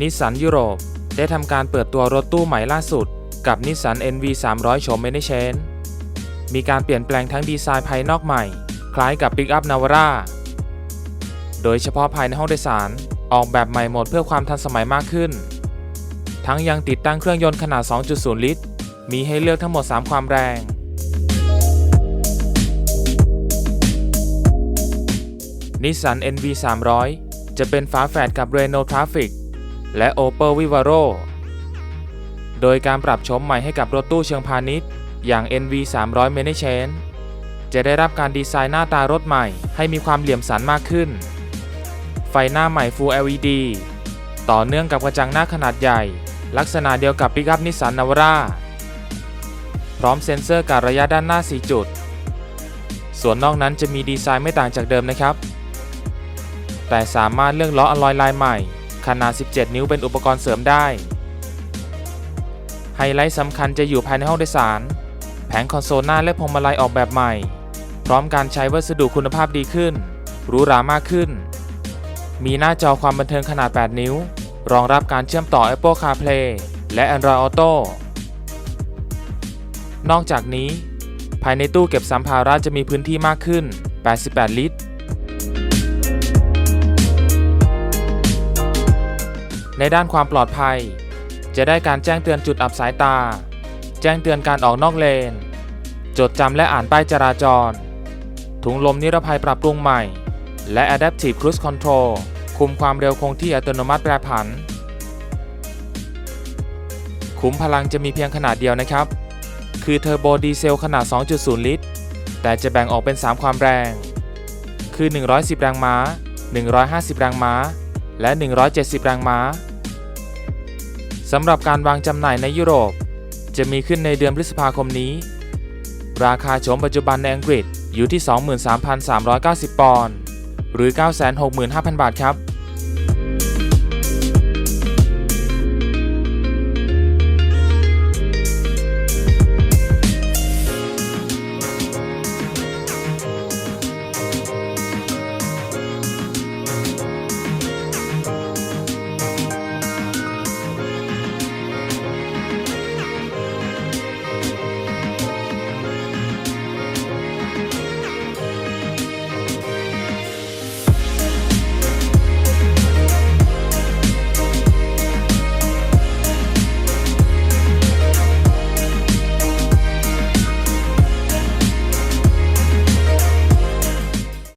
นิสสันยุโรป ได้ทำการเปิดตัวรถตู้ใหม่ล่าสุด กับนิสสัน NV 300โฉมเมนเชนมีการเปลี่ยนแปลงทั้งดีไซน์ภายนอกใหม่ คล้ายกับปิกอัพนาวาร่าโดยเฉพาะภายในห้องโดยสารออกแบบใหม่หมดเพื่อความทันสมัยมากขึ้น ทั้งยังติดตั้งเครื่องยนต์ขนาด 2.0 ลิตร มีให้เลือกทั้งหมด 3 ความแรงนิสสัน NV 300จะเป็นฝาแฝดกับ Renault Traffic และ Opel Vivaro โดยการปรับโฉมใหม่ให้กับรถตู้เชิงพาณิชย์ อย่าง NV 300 m a n a g e n จะได้รับการดีไซน์หน้าตารถใหม่ให้มีความเหลี่ยมสันมากขึ้น ไฟหน้าใหม่ Full LED ต่อเนื่องกับกระจังหน้าขนาดใหญ่ ลักษณะเดียวกับปิกัพนิสสันนาวรา พร้อมเซ็นเซอร์การระยะด้านหน้า 4 จุด ส่วนนอกนั้นจะมีดีไซน์ไม่ต่างจากเดิมนะครับ แต่สามารถเลือกล้ออลลอยลายใหม่ ขนาด 17 นิ้วเป็นอุปกรณ์เสริมได้ ไฮไลท์สำคัญจะอยู่ภายในห้องโดยสาร แผงคอนโซลหน้าและพวงมาลัยออกแบบใหม่ พร้อมการใช้วัสดุคุณภาพดีขึ้นหรูหรามากขึ้น มีหน้าจอความบันเทิงขนาด 8 นิ้ว รองรับการเชื่อมต่อ Apple CarPlay และ Android Auto นอกจากนี้ ภายในตู้เก็บสัมภาระจะมีพื้นที่มากขึ้น 88 ลิตร ในด้านความปลอดภัย จะได้การแจ้งเตือนจุดอับสายตา แจ้งเตือนการออกนอกเลน จดจำและอ่านป้ายจราจร ถุงลมนิรภัยปรับปรุงใหม่ และ Adaptive Cruise Control คุมความเร็วคงที่อัตโนมัติแปรผัน ขุมพลังจะมีเพียงขนาดเดียวนะครับ คือเทอร์โบดีเซลขนาด 2.0 ลิตร แต่จะแบ่งออกเป็น 3 ความแรง คือ 110 แรงม้า 150 แรงม้า และ 170 แรงม้าสำหรับการวางจำหน่ายในยุโรป จะมีขึ้นในเดือนพฤษภาคมนี้ ราคาโฉมปัจจุบันในอังกฤษอยู่ที่ 23,390 ปอนด์หรือ 965,000 บาทครับ